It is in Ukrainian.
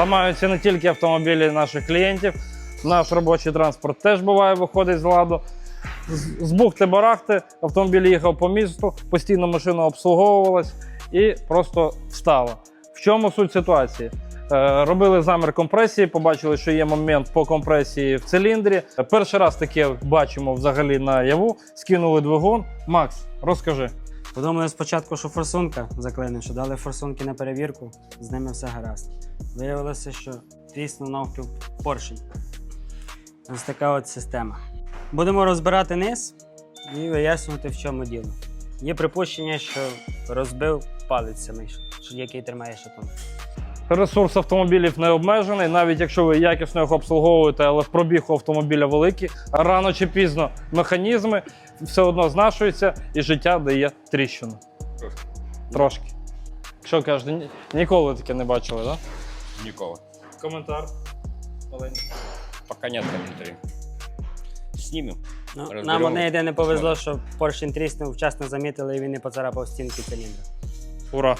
Ламаються не тільки автомобілі наших клієнтів, наш робочий транспорт теж буває, виходить з ладу. З- бухти-барахти автомобіль їхав по місту, постійно машина обслуговувалась і просто встала. В чому суть ситуації? Е, Робили замір компресії, побачили, що є момент по компресії в циліндрі. Перший раз таке бачимо взагалі наяву. Скинули двигун. Макс, розкажи. Подумали спочатку, що форсунка заклинив, що дали форсунки на перевірку, з ними все гаразд. Виявилося, що тріснув навпіл поршень. Ось така от система. Будемо розбирати низ і вияснювати, в чому діло. Є припущення, що розбив палець самий, який тримає шатун. Ресурс автомобілів не обмежений, навіть якщо ви якісно їх обслуговуєте, але пробіг у автомобіля великий, рано чи пізно механізми все одно знашуються і життя дає тріщину. Трошки. Трошки. Що кажете, ні- ніколи таке не бачили, так? Ніколи. Коментар. Пока нет комментариев. Снимем. Ну, нам одне єдине повезло, що поршень тріснув, вчасно замітили і він не поцарапав стінки циліндра. Ура!